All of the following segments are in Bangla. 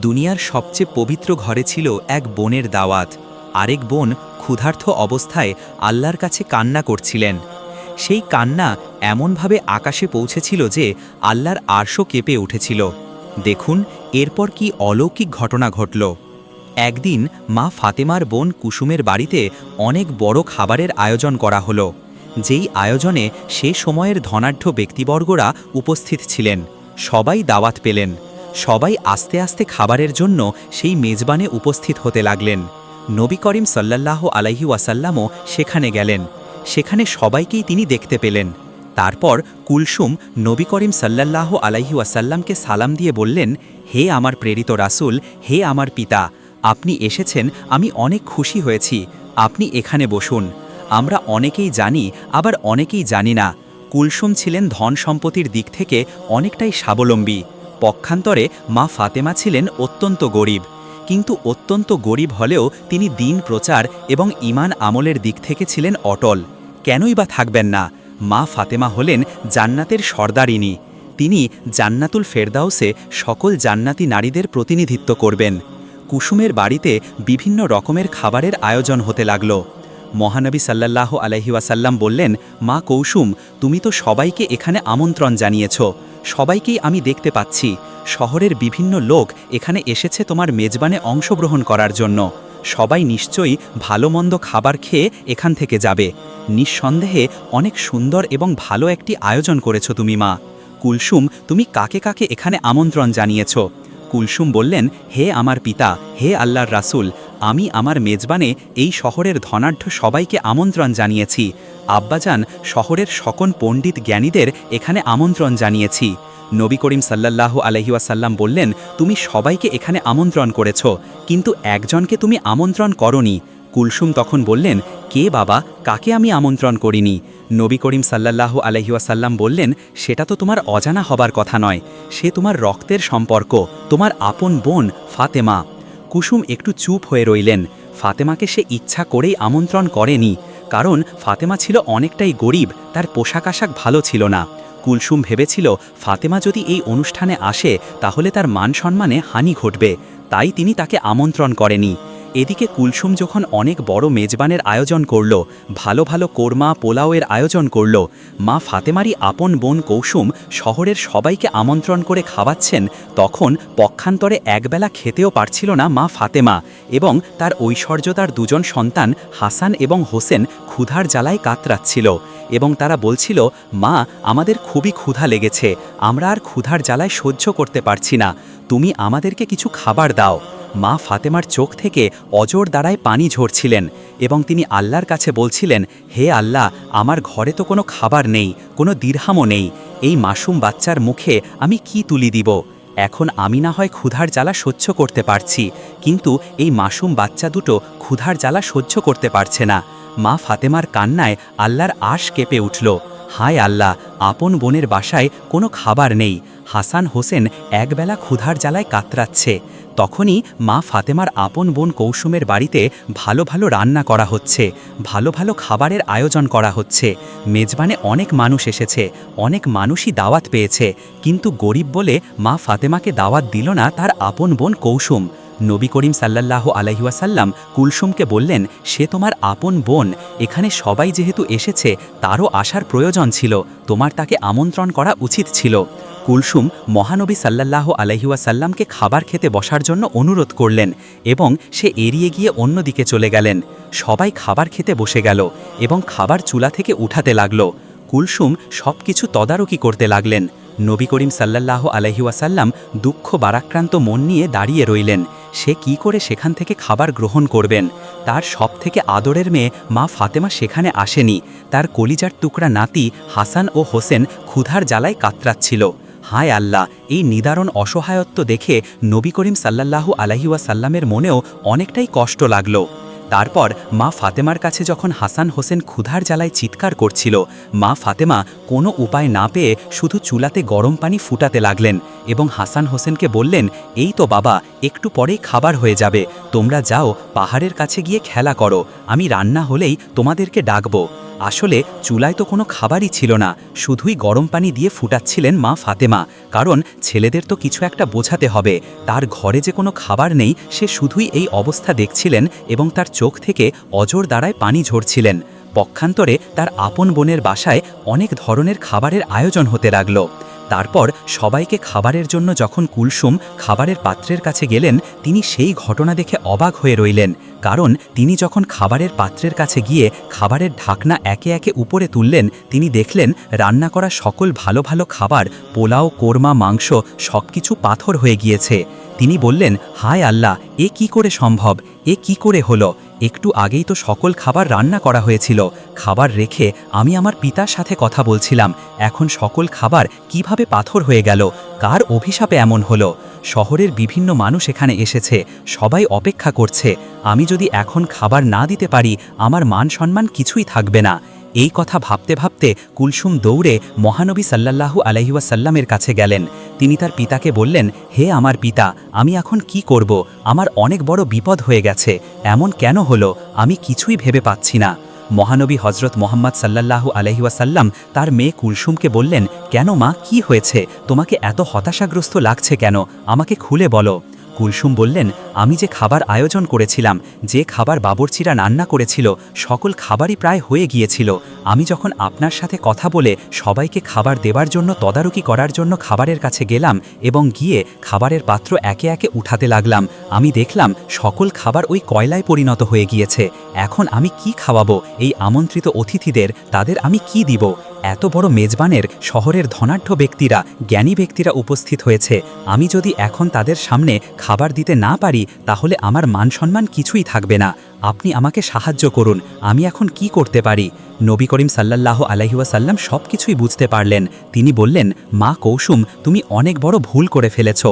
দুনিয়ার সবচেয়ে পবিত্র ঘরে ছিল এক বোনের দাওয়াত। আরেক বোন ক্ষুধার্থ অবস্থায় আল্লাহর কাছে কান্না করছিলেন। সেই কান্না এমনভাবে আকাশে পৌঁছেছিল যে আল্লাহর আরশও কেঁপে উঠেছিল। দেখুন, এরপর কি অলৌকিক ঘটনা ঘটল। একদিন মা ফাতেমার বোন কুসুমের বাড়িতে অনেক বড় খাবারের আয়োজন করা হলো, যেই আয়োজনে সে সময়ের ধনাঢ্য ব্যক্তিবর্গরা উপস্থিত ছিলেন। সবাই দাওয়াত পেলেন। সবাই আস্তে আস্তে খাবারের জন্য সেই মেজবানে উপস্থিত হতে লাগলেন। নবী করিম সাল্লাল্লাহ আলাইহি ওয়াসাল্লামও সেখানে গেলেন। সেখানে সবাইকেই তিনি দেখতে পেলেন। তারপর কুলসুম নবী করিম সাল্লাল্লাহ আলাইহি ওয়াসাল্লামকে সালাম দিয়ে বললেন, হে আমার প্রেরিত রাসুল, হে আমার পিতা, আপনি এসেছেন, আমি অনেক খুশি হয়েছি, আপনি এখানে বসুন। আমরা অনেকেই জানি, আবার অনেকেই জানি না। কুলসুম ছিলেন ধন সম্পত্তির দিক থেকে অনেকটাই স্বাবলম্বী। পক্ষান্তরে মা ফাতেমা ছিলেন অত্যন্ত গরিব। কিন্তু অত্যন্ত গরিব হলেও তিনি দিন প্রচার এবং ইমান আমলের দিক থেকে ছিলেন অটল। কেনই বা থাকবেন না? মা ফাতেমা হলেন জান্নাতের সর্দারিনী। তিনি জান্নাতুল ফেরদাউসে সকল জান্নাতি নারীদের প্রতিনিধিত্ব করবেন। কুসুমের বাড়িতে বিভিন্ন রকমের খাবারের আয়োজন হতে লাগল। মহানবী সাল্লাল্লাহ আলহি ওয়াসাল্লাম বললেন, মা কৌসুম, তুমি তো সবাইকে এখানে আমন্ত্রণ জানিয়েছ। সবাইকেই আমি দেখতে পাচ্ছি। শহরের বিভিন্ন লোক এখানে এসেছে তোমার মেজবানে অংশগ্রহণ করার জন্য। সবাই নিশ্চয়ই ভালো মন্দ খাবার খেয়ে এখান থেকে যাবে। নিঃসন্দেহে অনেক সুন্দর এবং ভালো একটি আয়োজন করেছ তুমি মা। কুলসুম, তুমি কাকে কাকে এখানে আমন্ত্রণ জানিয়েছ? কুলসুম বললেন, হে আমার পিতা, হে আল্লাহর রাসূল, আমি আমার মেজবানে এই শহরের ধনাঢ্য সবাইকে আমন্ত্রণ জানিয়েছি। আব্বাজান শহরের সকল পণ্ডিত জ্ঞানীদের এখানে আমন্ত্রণ জানিয়েছি। নবী করিম সাল্লাল্লাহ আলহিউসাল্লাম বললেন, তুমি সবাইকে এখানে আমন্ত্রণ করেছ, কিন্তু একজনকে তুমি আমন্ত্রণ করনি। কুলসুম তখন বললেন, কে বাবা, কাকে আমি আমন্ত্রণ করিনি? নবী করিম সাল্লাল্লাহ আলহিউসাল্লাম বললেন, সেটা তো তোমার অজানা হবার কথা নয়। সে তোমার রক্তের সম্পর্ক, তোমার আপন বোন ফাতেমা। কুসুম একটু চুপ হয়ে রইলেন। ফাতেমাকে সে ইচ্ছা করেই আমন্ত্রণ করেনি, কারণ ফাতেমা ছিল অনেকটাই গরিব, তার পোশাক আশাক ভালো ছিল না। কুলসুম ভেবেছিল, ফাতেমা যদি এই অনুষ্ঠানে আসে, তাহলে তার মান সম্মানে হানি ঘটবে। তাই তিনি তাকে আমন্ত্রণ করেনি। এদিকে কুলসুম যখন অনেক বড় মেজবানের আয়োজন করল, ভালো ভালো কোরমা পোলাওয়ের আয়োজন করল, মা ফাতেমারি আপন বোন কৌসুম শহরের সবাইকে আমন্ত্রণ করে খাওয়াচ্ছেন, তখন পক্ষান্তরে একবেলা খেতেও পারছিল না মা ফাতেমা এবং তার ঐশ্বর্যতার দুজন সন্তান হাসান এবং হোসেন ক্ষুধার জ্বালায় কাতরাচ্ছিল এবং তারা বলছিল, মা, আমাদের খুবই ক্ষুধা লেগেছে, আমরা আর ক্ষুধার জ্বালায় সহ্য করতে পারছি না, তুমি আমাদেরকে কিছু খাবার দাও। মা ফাতেমার চোখ থেকে অজর দ্বারায় পানি ঝরছিলেন এবং তিনি আল্লাহর কাছে বলছিলেন, হে আল্লাহ, আমার ঘরে তো কোনো খাবার নেই, কোনো দীর্হামও নেই। এই মাসুম বাচ্চার মুখে আমি কি তুলি দিব? এখন আমি না হয় ক্ষুধার জ্বালা সহ্য করতে পারছি, কিন্তু এই মাসুম বাচ্চা দুটো ক্ষুধার জ্বালা সহ্য করতে পারছে না। মা ফাতেমার কান্নায় আল্লাহর আশ কেঁপে উঠল। হায় আল্লাহ, আপন বোনের বাসায় কোনো খাবার নেই। হাসান হোসেন একবেলা ক্ষুধার জ্বালায় কাতরাচ্ছে। তখনই মা ফাতেমার আপন বোন কৌসুমের বাড়িতে ভালো ভালো রান্না করা হচ্ছে, ভালো ভালো খাবারের আয়োজন করা হচ্ছে। মেজবানে অনেক মানুষ এসেছে, অনেক মানুষই দাওয়াত পেয়েছে, কিন্তু গরিব বলে মা ফাতেমাকে দাওয়াত দিল না তার আপন বোন কৌসুম। নবী করিম সাল্লাল্লাহ আলহিউসাল্লাম কুলসুমকে বললেন, সে তোমার আপন বোন। এখানে সবাই যেহেতু এসেছে, তারও আসার প্রয়োজন ছিল। তোমার তাকে আমন্ত্রণ করা উচিত ছিল। কুলসুম মহানবী সাল্লাল্লাহ আলহিউসাল্লামকে খাবার খেতে বসার জন্য অনুরোধ করলেন এবং সে এড়িয়ে গিয়ে অন্যদিকে চলে গেলেন। সবাই খাবার খেতে বসে গেল এবং খাবার চুলা থেকে উঠাতে লাগল। কুলসুম সব কিছু তদারকি করতে লাগলেন। নবী করিম সাল্লাল্লাহ আলহিউসাল্লাম দুঃখ বারাক্রান্ত মন নিয়ে দাঁড়িয়ে রইলেন। সে কি করে সেখান থেকে খাবার গ্রহণ করবেন? তার সব থেকে আদরের মেয়ে মা ফাতেমা সেখানে আসেনি। তার কলিজার টুকরা নাতি হাসান ও হোসেন ক্ষুধার জ্বালায় কাতরাচ্ছিল। হায় আল্লাহ, এই নিদারণ অসহায়ত্ব দেখে নবী করিম সাল্লাল্লাহু আলহিউসাল্লামের মনেও অনেকটাই কষ্ট লাগল। তারপর মা ফাতেমার কাছে যখন হাসান হোসেন ক্ষুধার জ্বালায় চিৎকার করছিল, মা ফাতেমা কোনো উপায় না পেয়ে শুধু চুলাতে গরম পানি ফুটাতে লাগলেন এবং হাসান হোসেনকে বললেন, এই তো বাবা, একটু পরেই খাবার হয়ে যাবে, তোমরা যাও পাহাড়ের কাছে গিয়ে খেলা করো, আমি রান্না হলেই তোমাদেরকে ডাকবো। আসলে চুলায় তো কোনো খাবারই ছিল না, শুধুই গরম পানি দিয়ে ফুটাচ্ছিলেন মা ফাতেমা, কারণ ছেলেদের তো কিছু একটা বোঝাতে হবে, তার ঘরে যে কোনো খাবার নেই, সে শুধুই এই অবস্থা দেখছিলেন এবং তার চোখ থেকে অজর দ্বারায় পানি ঝরছিলেন। পক্ষান্তরে তার আপন বোনের বাসায় অনেক ধরনের খাবারের আয়োজন হতে লাগল। তারপর সবাইকে খাবারের জন্য যখন কুলসুম খাবারের পাত্রের কাছে গেলেন, তিনি সেই ঘটনা দেখে অবাক হয়ে রইলেন, কারণ তিনি যখন খাবারের পাত্রের কাছে গিয়ে খাবারের ঢাকনা একে একে উপরে তুললেন, তিনি দেখলেন রান্না করা সকল ভালো ভালো খাবার, পোলাও, কোরমা, মাংস সব কিছু পাথর হয়ে গিয়েছে। তিনি বললেন, হায় আল্লাহ, এ কি করে সম্ভব? এ কি করে হলো? একটু আগেই তো সকল খাবার রান্না করা হয়েছিল। খাবার রেখে আমি আমার পিতার সাথে কথা বলছিলাম। এখন সকল খাবার কীভাবে পাথর হয়ে গেল? কার অভিশাপে এমন হলো? শহরের বিভিন্ন মানুষ এখানে এসেছে। সবাই অপেক্ষা করছে। আমি যদি এখন খাবার না দিতে পারি, আমার মান সম্মান কিছুই থাকবে না। এই কথা ভাবতে ভাবতে কুলসুম দৌড়ে মহানবী সাল্লাল্লাহু আলহিউসাল্লামের কাছে গেলেন। তিনি তার পিতাকে বললেন, হে আমার পিতা, আমি এখন কি করব? আমার অনেক বড় বিপদ হয়ে গেছে। এমন কেন হলো? আমি কিছুই ভেবে পাচ্ছি না। মহানবী হজরত মোহাম্মদ সাল্লাল্লাহু আলহিউসাল্লাম তার মেয়ে কুলসুমকে বললেন, কেন মা? কি হয়েছে? তোমাকে এত হতাশাগ্রস্ত লাগছে কেন? আমাকে খুলে বলো। কুলসুম বললেন, আমি যে খাবার আয়োজন করেছিলাম, যে খাবার বাবরচিরা রান্না করেছিল, সকল খাবারই প্রায় হয়ে গিয়েছিল। আমি যখন আপনার সাথে কথা বলে সবাইকে খাবার দেবার জন্য তদারকি করার জন্য খাবারের কাছে গেলাম এবং গিয়ে খাবারের পাত্র একে একে উঠাতে লাগলাম, আমি দেখলাম সকল খাবার ওই কয়লায় পরিণত হয়ে গিয়েছে। এখন আমি কি খাওয়াবো? এই আমন্ত্রিত অতিথিদের তাদের আমি কি দিব? এত বড় মেজবানের শহরের ধনাঢ্য ব্যক্তিরা, জ্ঞানী ব্যক্তিরা উপস্থিত হয়েছে। আমি যদি এখন তাদের সামনে খাবার দিতে না পারি, তাহলে আমার মান সম্মান কিছুই থাকবে না। আপনি আমাকে সাহায্য করুন, আমি এখন কি করতে পারি? নবী করিম সাল্লাহ আলহিউসাল্লাম সব কিছুই বুঝতে পারলেন। তিনি বললেন, মা কৌসুম, তুমি অনেক বড় ভুল করে ফেলেছ।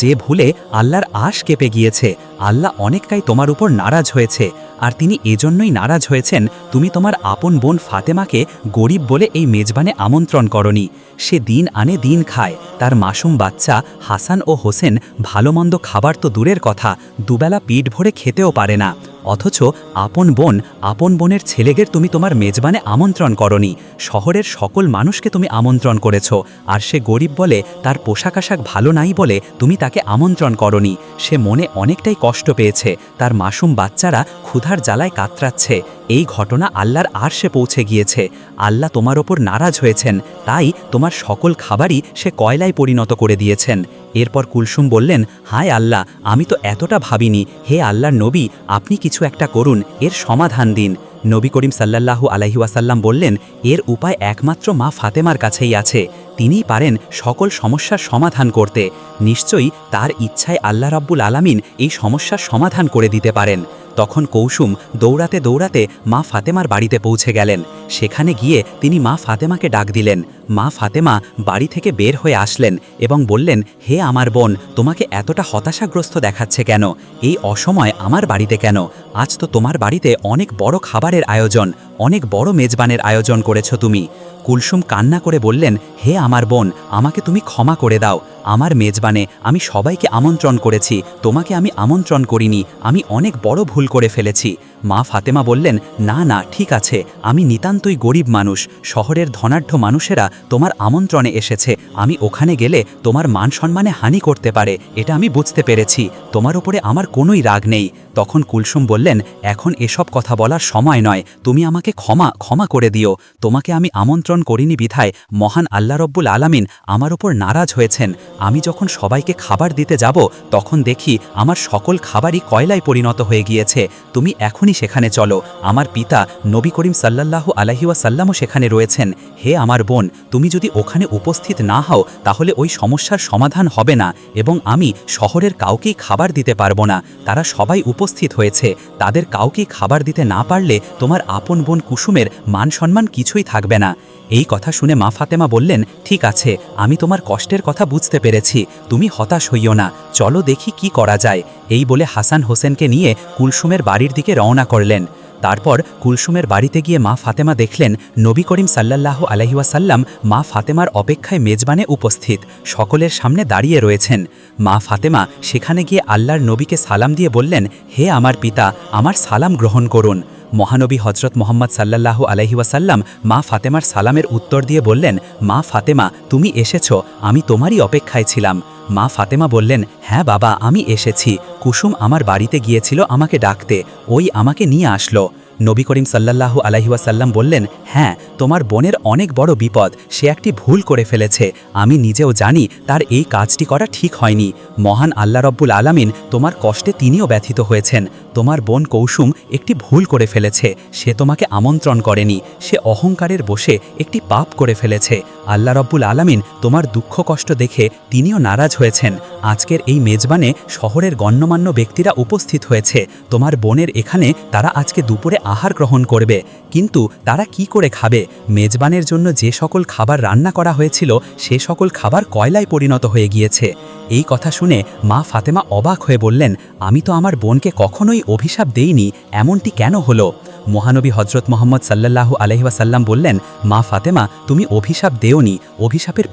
যে ভুলে আল্লাহর আশ কেঁপে গিয়েছে, আল্লাহ অনেকটাই তোমার উপর নারাজ হয়েছে। আর তিনি এজন্যই নারাজ হয়েছেন তুমি তোমার আপন বোন ফাতেমাকে গরিব বলে এই মেজবানে আমন্ত্রণ করনি। সে দিন আনে দিন খায়। তার মাসুম বাচ্চা হাসান ও হোসেন ভালো মন্দ খাবার তো দূরের কথা, দুবেলা পিঠ ভরে খেতেও পারে না। অথচ আপন বোন, আপন বোনের ছেলেদের তুমি তোমার মেজবানে আমন্ত্রণ করনি। শহরের সকল মানুষকে তুমি আমন্ত্রণ করেছ। আর সে গরিব বলে, তার পোশাক আশাক ভালো নাই বলে তুমি তাকে আমন্ত্রণ করনি। সে মনে অনেকটাই কষ্ট পেয়েছে। তার মাসুম বাচ্চারা ক্ষুধার জ্বালায় কাতরাচ্ছে। এই ঘটনা আল্লাহর আরশে পৌঁছে গিয়েছে। আল্লাহ তোমার ওপর নারাজ হয়েছেন। তাই তোমার সকল খাবারই সে কয়লায় পরিণত করে দিয়েছেন। এরপর কুলসুম বললেন, হায় আল্লাহ, আমি তো এতটা ভাবিনি। হে আল্লাহর নবী, আপনি কিছু একটা করুন, এর সমাধান দিন। নবী করিম সাল্লাল্লাহু আলাইহি ওয়াসাল্লাম বললেন, এর উপায় একমাত্র মা ফাতেমার কাছেই আছে। তিনিই পারেন সকল সমস্যার সমাধান করতে। নিশ্চয়ই তার ইচ্ছায় আল্লাহ রাব্বুল আলামিন এই সমস্যার সমাধান করে দিতে পারেন। তখন কৌসুম দৌড়াতে দৌড়াতে মা ফাতেমার বাড়িতে পৌঁছে গেলেন। সেখানে গিয়ে তিনি মা ফাতেমাকে ডাক দিলেন। মা ফাতেমা বাড়ি থেকে বের হয়ে আসলেন এবং বললেন, হে আমার বোন, তোমাকে এতটা হতাশাগ্রস্ত দেখাচ্ছে কেন? এই অসময় আমার বাড়িতে কেন? আজ তো তোমার বাড়িতে অনেক বড় খাবারের আয়োজন, অনেক বড় মেজবানের আয়োজন করেছ তুমি। কুলসুম কান্না করে বললেন, হে আমার বোন, আমাকে তুমি ক্ষমা করে দাও। আমার মেজবানে আমি সবাইকে আমন্ত্রণ করেছি। তোমাকে আমি আমন্ত্রণ করিনি। আমি অনেক বড় ভুল করে ফেলেছি। মা ফাতেমা বললেন, না না, ঠিক আছে, আমি নিতান্তই গরিব মানুষ, শহরের ধনাঢ্য মানুষেরা তোমার আমন্ত্রণে এসেছে, আমি ওখানে গেলে তোমার মান সম্মানে হানি করতে পারে, এটা আমি বুঝতে পেরেছি, তোমার উপরে আমার কোনোই রাগ নেই। তখন কুলসুম বললেন, এখন এসব কথা বলার সময় নয়, তুমি আমাকে ক্ষমা ক্ষমা করে দিও, তোমাকে আমি আমন্ত্রণ করিনি বিধায়, মহান আল্লাহ রব্বুল আলামিন আমার ওপর নারাজ হয়েছেন, আমি যখন সবাইকে খাবার দিতে যাব, তখন দেখি আমার সকল খাবারই কয়লায় পরিণত হয়ে গিয়েছে, তুমি এখনই সেখানে চলো। আমার পিতা নবী করিম সাল্লাল্লাহু আলহিউসাল্লামও সেখানে রয়েছেন। হে আমার বোন, তুমি যদি ওখানে উপস্থিত না হও, তাহলে ওই সমস্যার সমাধান হবে না এবং আমি শহরের কাউকেই খাবার দিতে পারব না। তারা সবাই উপস্থিত হয়েছে। তাদের কাউকেই খাবার দিতে না পারলে তোমার আপন বোন কুসুমের মান সম্মান কিছুই থাকবে না। এই কথা শুনে মা ফাতেমা বললেন, ঠিক আছে, আমি তোমার কষ্টের কথা বুঝতে পেরেছি, তুমি হতাশ হইও না, চলো দেখি কি করা যায়। এই বলে হাসান হোসেনকে নিয়ে কুলসুমের বাড়ির দিকে রওনা করলেন। তারপর কুলসুমের বাড়িতে গিয়ে মা ফাতেমা দেখলেন, নবী করিম সাল্লাল্লাহু আলহিউসাল্লাম মা ফাতেমার অপেক্ষায় মেজবানে উপস্থিত, সকলের সামনে দাঁড়িয়ে রয়েছেন। মা ফাতেমা সেখানে গিয়ে আল্লাহর নবীকে সালাম দিয়ে বললেন, হে আমার পিতা, আমার সালাম গ্রহণ করুন। মহানবী হজরত মোহাম্মদ সাল্লাল্লাহু আলহিউসাল্লাম মা ফাতেমার সালামের উত্তর দিয়ে বললেন, মা ফাতেমা, তুমি এসেছ, আমি তোমারই অপেক্ষায় ছিলাম। মা ফাতেমা বললেন হ্যাঁ বাবা, আমি এসেছি। কুসুম আমার বাড়িতে গিয়েছিল আমাকে ডাকতে। ওই আমাকে নিয়ে আসলো। নবী করিম সাল্লাল্লাহু আলহিউসাল্লাম বললেন হ্যাঁ তোমার বোনের অনেক বড় বিপদ। সে একটি ভুল করে ফেলেছে। আমি নিজেও জানি তার এই কাজটি করা ঠিক হয়নি। মহান আল্লাহ রব্বুল আলামিন তোমার কষ্টে তিনিও ব্যথিত হয়েছেন। তোমার বোন কৌসুম একটি ভুল করে ফেলেছে। সে তোমাকে আমন্ত্রণ করেনি। সে অহংকারের বসে একটি পাপ করে ফেলেছে। আল্লাহ রব্বুল আলামিন তোমার দুঃখ কষ্ট দেখে তিনিও নারাজ হয়েছেন। আজকের এই মেজবানে শহরের গণ্যমান্য ব্যক্তিরা উপস্থিত হয়েছে। তোমার বোনের এখানে তারা আজকে দুপুরে আহার গ্রহণ করবে। কিন্তু তারা কি করে খাবে? মেজবানের জন্য যে সকল খাবার রান্না করা হয়েছিল, সে সকল খাবার কয়লায় পরিণত হয়ে গিয়েছে। এই কথা শুনে মা ফাতেমা অবাক হয়ে বললেন, আমি তো আমার বোনকে কখনোই অভিশাপ দেইনি, এমনটি কেন হলো? মহানবী হজরত মোহাম্মদ সাল্লাল্লাহু আলহিবাসাল্লাম বললেন, মা ফাতেমা, তুমি অভিশাপ দেওনি, অভিশাপের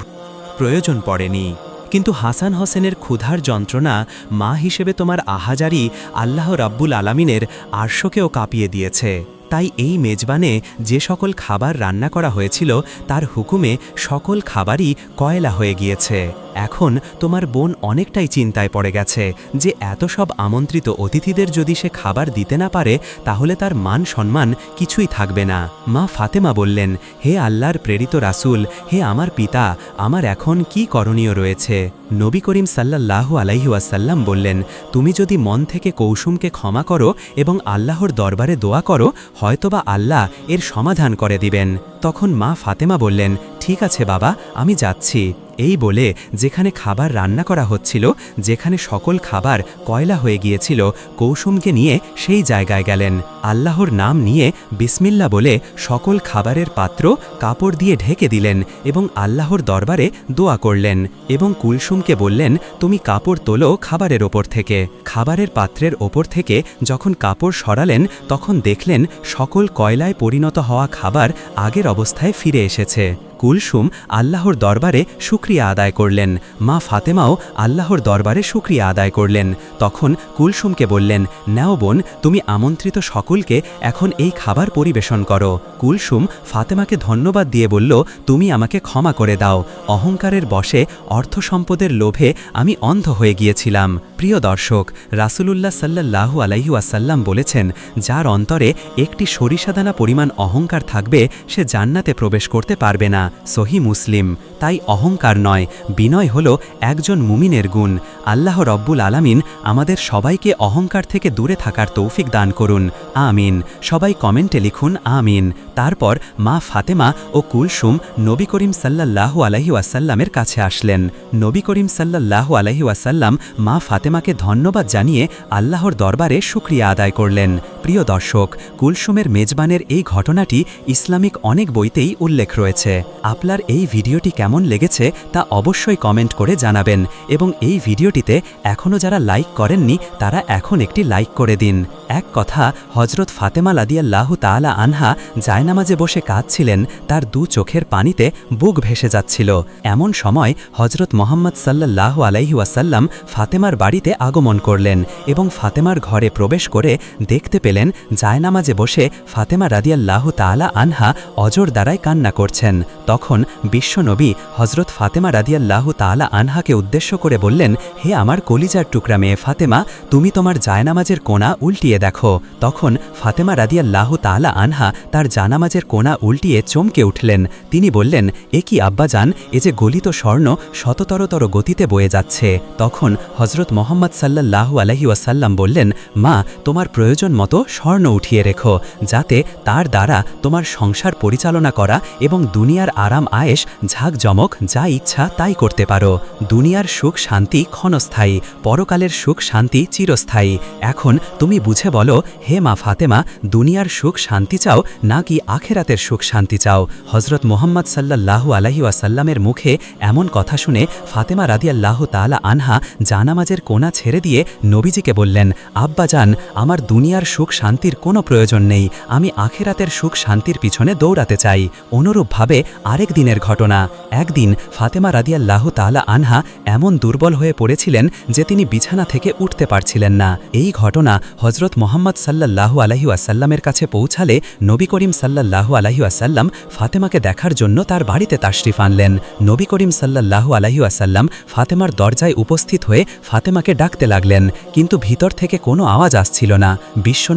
প্রয়োজন পড়েনি। কিন্তু হাসান হোসেনের ক্ষুধার যন্ত্রণা মা হিসেবে তোমার আহাজারি আল্লাহ রাব্বুল আলামিনের আর্শকেও কাঁপিয়ে দিয়েছে। তাই এই মেজবানে যে সকল খাবার রান্না করা হয়েছিল, তার হুকুমে সকল খাবারই কয়লা হয়ে গিয়েছে। এখন তোমার বোন অনেকটাই চিন্তায় পড়ে গেছে যে এত সব আমন্ত্রিত অতিথিদের যদি সে খাবার দিতে না পারে, তাহলে তার মান সম্মান কিছুই থাকবে না। মা ফাতেমা বললেন, হে আল্লাহর প্রেরিত রাসূল, হে আমার পিতা, আমার এখন কি করণীয় রয়েছে? নবী করিম সাল্লাল্লাহু আলাইহি ওয়াসাল্লাম বললেন, তুমি যদি মন থেকে কৌসুমকে ক্ষমা করো এবং আল্লাহর দরবারে দোয়া করো, হয়তোবা আল্লাহ এর সমাধান করে দিবেন। তখন মা ফাতেমা বললেন ঠিক আছে বাবা, আমি যাচ্ছি। এই বলে যেখানে খাবার রান্না করা হচ্ছিল, যেখানে সকল খাবার কয়লা হয়ে গিয়েছিল, কৌসুমকে নিয়ে সেই জায়গায় গেলেন। আল্লাহর নাম নিয়ে বিসমিল্লা বলে সকল খাবারের পাত্র কাপড় দিয়ে ঢেকে দিলেন এবং আল্লাহর দরবারে দোয়া করলেন এবং কুলসুমকে বললেন, তুমি কাপড় তোলো খাবারের ওপর থেকে। খাবারের পাত্রের ওপর থেকে যখন কাপড় সরালেন, তখন দেখলেন সকল কয়লায় পরিণত হওয়া খাবার আগের অবস্থায় ফিরে এসেছে। কুলসুম আল্লাহর দরবারে শুক্রিয়া আদায় করলেন। মা ফাতেমাও আল্লাহর দরবারে শুক্রিয়া আদায় করলেন। তখন কুলসুমকে বললেন, নাও বোন, তুমি আমন্ত্রিত সকলকে এখন এই খাবার পরিবেশন করো। কুলসুম ফাতেমাকে ধন্যবাদ দিয়ে বলল, তুমি আমাকে ক্ষমা করে দাও। অহংকারের বশে অর্থ সম্পদের লোভে আমি অন্ধ হয়ে গিয়েছিলাম। প্রিয় দর্শক, রাসুলুল্লাহ সাল্লাহু আলাইহু আসাল্লাম বলেছেন, যার অন্তরে একটি সরিষাদানা পরিমাণ অহংকার থাকবে, সে জান্নাতে প্রবেশ করতে পারবে না। সহি মুসলিম। তাই অহংকার নয়, বিনয় হল একজন মুমিনের গুণ। আল্লাহ রব্বুল আলামিন আমাদের সবাইকে অহংকার থেকে দূরে থাকার তৌফিক দান করুন। আমিন। সবাই কমেন্টে লিখুন, আমিন। তারপর মা ফাতেমা ও কুলসুম নবী করিম সাল্লাল্লাহু আলহি ওয়াসাল্লামের কাছে আসলেন। নবী করিম সাল্লাল্লাহু আলহি ওয়াসাল্লাম মা ফাতেমাকে ধন্যবাদ জানিয়ে আল্লাহর দরবারে শুক্রিয়া আদায় করলেন। প্রিয় দর্শক, কুলসুমের মেজবানের এই ঘটনাটি ইসলামিক অনেক বইতেই উল্লেখ রয়েছে। আপনার এই ভিডিওটি কেমন লেগেছে তা অবশ্যই কমেন্ট করে জানাবেন এবং এই ভিডিওটিতে এখনও যারা লাইক করেননি, তারা এখন একটি লাইক করে দিন। এক কথা হজরত ফাতেমা লাদিয়াল্লাহু তাআলা আনহা জায়নামাজে বসে কাঁদছিলেন, তার দু চোখের পানিতে বুক ভেসে যাচ্ছিল। এমন সময় হজরত মোহাম্মদ সাল্লাল্লাহু আলাইহি ওয়াসাল্লাম ফাতেমার বাড়িতে আগমন করলেন এবং ফাতেমার ঘরে প্রবেশ করে দেখতে পেলেন জায়নামাজে বসে ফাতেমা রাদিয়াল্লাহু তাআলা আনহা অজর দ্বারায় কান্না করছেন। তখন বিশ্বনবী হজরত ফাতেমা রাদিয়াল্লাহু তাআলা আনহাকে উদ্দেশ্য করে বললেন, হে আমার কলিজার টুকরা মেয়ে ফাতেমা, তুমি তোমার জায়নামাজের কোণা উল্টিয়ে দেখো। তখন ফাতেমা রাদিয়াল্লাহু তাআলা আনহা তার জানামাজের কোণা উল্টিয়ে চমকে উঠলেন। তিনি বললেন, এ কি আব্বাজান এ যে গলিত স্বর্ণ শততরতর গতিতে বয়ে যাচ্ছে। তখন হজরত মোহাম্মদ সাল্লাল্লাহু আলহি ওয়াসাল্লাম বললেন, মা, তোমার প্রয়োজন মতো স্বর্ণ উঠিয়ে রেখো, যাতে তার দ্বারা তোমার সংসার পরিচালনা করা এবং দুনিয়ার আরাম আয়েস ঝাঁকজমক যা ইচ্ছা তাই করতে পারো। দুনিয়ার সুখ, শান্তি ক্ষণস্থায়ী, পরকালের সুখ, শান্তি চিরস্থায়ী। এখন তুমি বুঝে বলো, হে মা ফাতেমা, দুনিয়ার সুখ, শান্তি চাও, নাকি আখেরাতের সুখ, শান্তি চাও? হজরত মোহাম্মদ সাল্লাল্লাহু আলহি ওয়াসাল্লামের মুখে এমন কথা শুনে ফাতেমা রাদিয়াল্লাহ তালা আনহা জানামাজের কোনা ছেড়ে দিয়ে নবীজিকে বললেন, আব্বা যান আমার দুনিয়ার সুখ শান্তির কোনো প্রয়োজন নেই। আমি আখেরাতের সুখ শান্তির পিছনে দৌড়াতে চাই। অনুরূপভাবে আরেক দিনের ঘটনা। একদিন ফাতেমা রাদিয়াল্লাহু তাআলা আনহা এমন দুর্বল হয়ে পড়েছিলেন যে তিনি বিছানা থেকে উঠতে পারছিলেন না। এই ঘটনা হজরত মোহাম্মদ সাল্লাল্লাহু আলাইহি ওয়াসাল্লামের কাছে পৌঁছালে নবী করিম সাল্লাল্লাহু আলাইহি আসাল্লাম ফাতেমাকে দেখার জন্য তার বাড়িতে তাশরিফ আনলেন। নবী করিম সাল্লাল্লাহু আলাইহি ওয়াসাল্লাম ফাতেমার দরজায় উপস্থিত হয়ে ফাতেমাকে ডাকতে লাগলেন, কিন্তু ভিতর থেকে কোনো আওয়াজ আসছিল না।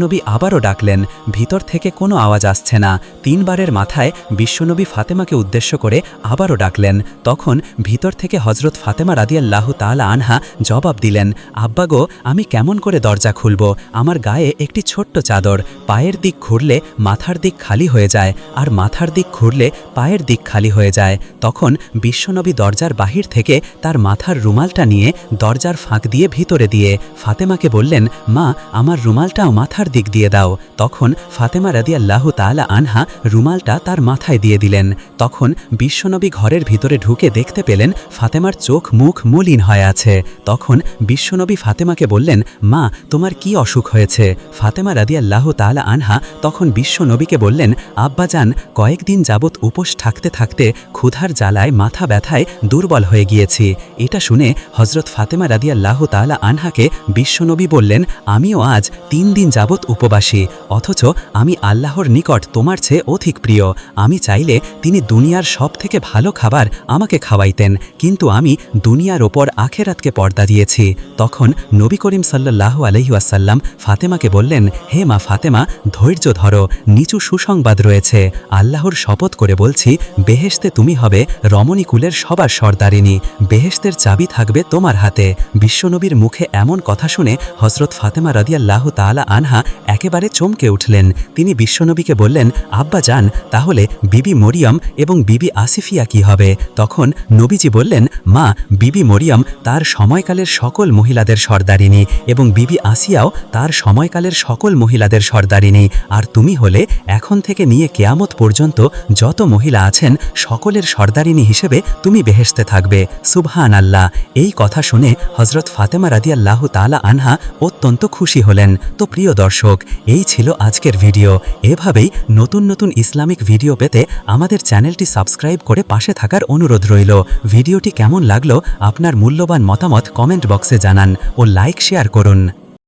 বিশ্বনবী আবারও ডাকলেন, ভিতর থেকে কোনো আওয়াজ আসছে না। তিনবারের মাথায় বিশ্বনবী ফাতেমাকে উদ্দেশ্য করে আবারও ডাকলেন। তখন ভিতর থেকে হজরত ফাতেমা রাদিয়াল্লাহু তাআলা আনহা জবাব দিলেন, আব্বা গো, আমি কেমন করে দরজা খুলব? আমার গায়ে একটি ছোট্ট চাদর, পায়ের দিক ঘুরলে মাথার দিক খালি হয়ে যায়, আর মাথার দিক ঘুরলে পায়ের দিক খালি হয়ে যায়। তখন বিশ্বনবী দরজার বাহির থেকে তার মাথার রুমালটা নিয়ে দরজার ফাঁক দিয়ে ভিতরে দিয়ে ফাতেমাকে বললেন, মা, আমার রুমালটাও মাথার দিক দিয়ে দাও। তখন ফাতেমা রাদিয়াল্লাহু তাআলা আনহা রুমালটা তার মাথায় দিয়ে দিলেন। তখন বিশ্বনবী ঘরের ভিতরে ঢুকে দেখতে পেলেন ফাতেমার চোখ মুখ মলিন হয়ে আছে। তখন বিশ্বনবী ফাতেমাকে বললেন, মা, তোমার কি অসুখ হয়েছে? ফাতেমা রাদিয়াল্লাহু তাআলা আনহা তখন বিশ্বনবীকে বললেন, আব্বাজান, কয়েকদিন যাবৎ উপোস থাকতে থাকতে ক্ষুধার জ্বালায় মাথা ব্যথায় দুর্বল হয়ে গিয়েছি। এটা শুনে হজরত ফাতেমা রাদিয়াল্লাহু তাআলা আনহাকে বিশ্বনবী বললেন, আমিও আজ তিন দিন যাবৎ উপবাসী, অথচ আমি আল্লাহর নিকট তোমার চেয়ে অধিক প্রিয়। আমি চাইলে তিনি দুনিয়ার সব থেকে ভালো খাবার আমাকে খাওয়াইতেন, কিন্তু আমি দুনিয়ার ওপর আখেরাতকে পর্দা দিয়েছি। তখন নবী করিম সাল্লাল্লাহু আলহি আসাল্লাম ফাতেমাকে বললেন, হে মা ফাতেমা, ধৈর্য ধরো, নিচু সুসংবাদ রয়েছে। আল্লাহর শপথ করে বলছি, বেহেশতে তুমি হবে রমণীকুলের সবার সর্দারিনী বেহেশতের চাবি থাকবে তোমার হাতে। বিশ্বনবীর মুখে এমন কথা শুনে হজরত ফাতেমা রাদিয়াল্লাহ তাআলা আনহা একেবারে চমকে উঠলেন। তিনি বিশ্বনবীকে বললেন, আব্বা যান, তাহলে বিবি মরিয়ম এবং বিবি আসিফিয়া কি হবে? তখন নবীজি বললেন, মা, বিবি মরিয়ম তার সময়কালের সকল মহিলাদের সর্দারিনী এবং বিবি আসিয়াও তার সময়কালের সকল মহিলাদের সর্দারিনী আর তুমি হলে এখন থেকে নিয়ে কেয়ামত পর্যন্ত যত মহিলা আছেন, সকলের সর্দারিনী হিসেবে তুমি বেহেশতে থাকবে। সুবহান আল্লাহ এই কথা শুনে হজরত ফাতেমা রাদিয়াল্লাহ তালা আনহা অত্যন্ত খুশি হলেন। তো প্রিয় দর্শক, এই ছিল আজকের ভিডিও। এভাবেই নতুন নতুন ইসলামিক ভিডিও পেতে আমাদের চ্যানেলটি সাবস্ক্রাইব করে পাশে থাকার অনুরোধ রইল। ভিডিওটি কেমন লাগল, আপনার মূল্যবান মতামত কমেন্ট বক্সে জানান ও লাইক শেয়ার করুন।